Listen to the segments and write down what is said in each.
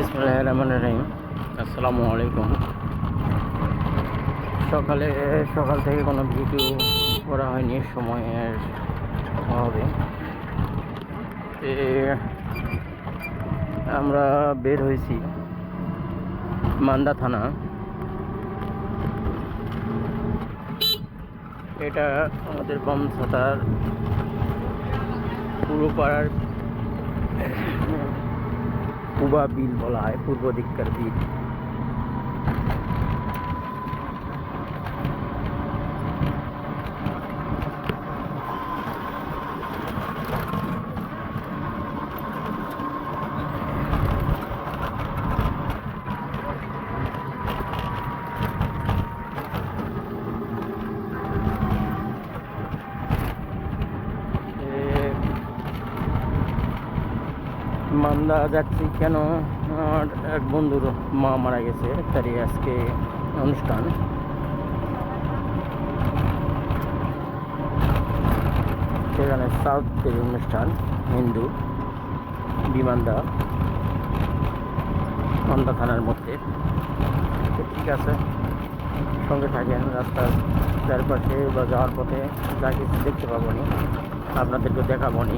বিসমুল্লাহ রহমান রহিম আসসালামু আলাইকুম সকালে সকাল থেকে কোনো ভিডিও করা হয়নি সময়ের অভাবে। এ, আমরা বের হয়েছি মান্দা থানা। এটা আমাদের বমছাতার পূর্ব পাড়ার কুবা বিল বলা হয় পূর্ব দিককার বিল। মান্দা যাচ্ছি কেন? আমার এক বন্ধুর মা মারা গেছে, তারই আজকে অনুষ্ঠান। সেখানে সাউথের অনুষ্ঠান, হিন্দু, বিমানদা, মান্দা থানার মধ্যে। ঠিক আছে, সঙ্গে থাকেন রাস্তার চারপাশে বা যাওয়ার পথে, যা কিছু দেখতে পাবো নি আপনাদেরকে দেখাবো নি,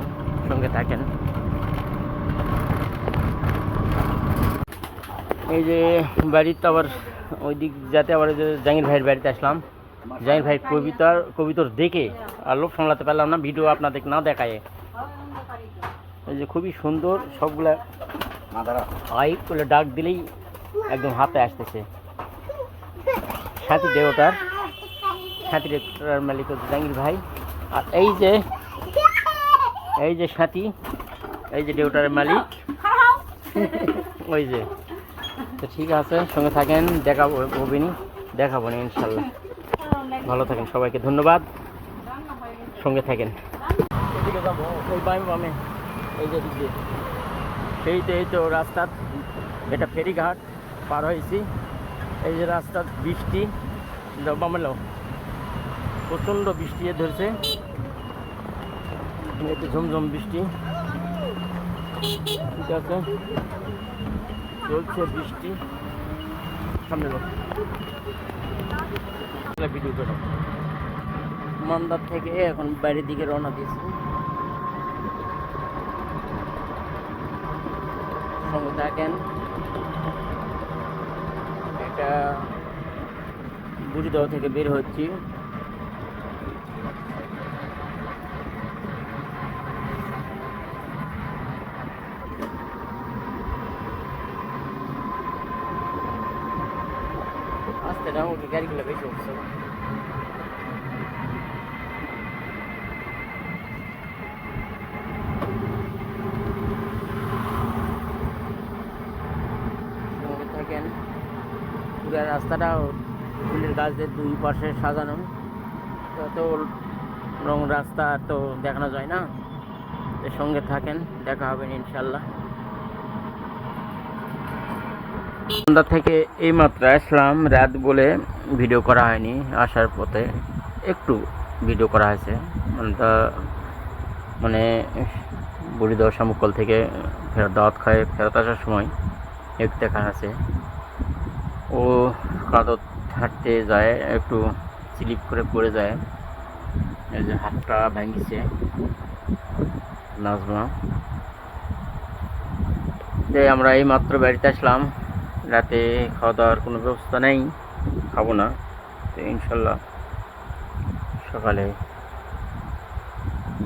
সঙ্গে থাকেন। এই যে বাড়িতে আবার ওই দিক যাতে আবার যে জাহির ভাইয়ের বাড়িতে আসলাম। জাহির ভাই কবিতার কবিতর দেখে আর লোক সামলাতে পারলাম না ভিডিও আপনাদের না দেখায়। এই যে খুবই সুন্দর সবগুলা আই বলে ডাক দিলেই একদম হাতে আসতেছে। সাথী দেওটার সাথী দেওটার মালিক হচ্ছে জাহাঙ্গীর ভাই। আর এই যে এই যে সাথী এই যে দেওটার মালিক। ওই যে তো ঠিক আছে, সঙ্গে থাকেন, দেখাবো হবেনি দেখাবো না, ইনশাল্লাহ। ভালো থাকেন সবাইকে, ধন্যবাদ। সঙ্গে থাকেন। এই সেই তো এই তো রাস্তার এটা ফেরিঘাট, পার হয়েছি। এই যে রাস্তার বৃষ্টি বামেলো প্রচণ্ড বৃষ্টি ধরছে। একটু ঝমঝম বৃষ্টি। ঠিক আছে। চলছে বৃষ্টি। সামনে থেকে এখন বাইরের দিকে রওনা দিয়েছি। সঙ্গে থাকেন এটা বুড়িদহ থেকে বের হচ্ছি। না ওকে গাড়িগুলো বেশি উঠছে থাকেন পুরো রাস্তাটা ফুলের গাছদের দুই পাশে সাজানো তত রং রাস্তা তো দেখানো যায় না সঙ্গে থাকেন দেখা হবে ইনশাল্লাহ সন্ধ্যা থেকে এই মাত্র আসলাম। রাত বলে ভিডিও করা হয়নি, আসার পথে একটু ভিডিও করা হয়েছে। মানে তা- মানে বুড়িদহ শামুকল থেকে ফেরত দাওয়াত খায়, ফেরত আসার সময় একটু দেখা আছে। ও কাদত, হাঁটতে যায়, একটু স্লিপ করে পড়ে যায়। এই যে হাতটা ভেঙেছে নাজমা। যে আমরা এই মাত্র বাড়িতে আসলাম। রাতে খাওয়া দাওয়ার কোনো ব্যবস্থা নেই, খাব না। তো ইনশাল্লাহ সকালে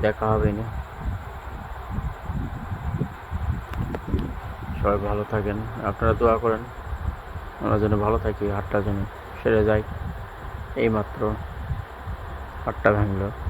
দেখা হবে না। সবাই ভালো থাকেন, আপনারা দোয়া করেন। আমরা যেন ভালো থাকি হাটটা যেন সেরে যায়। এই মাত্র হাটটা ভাঙলো।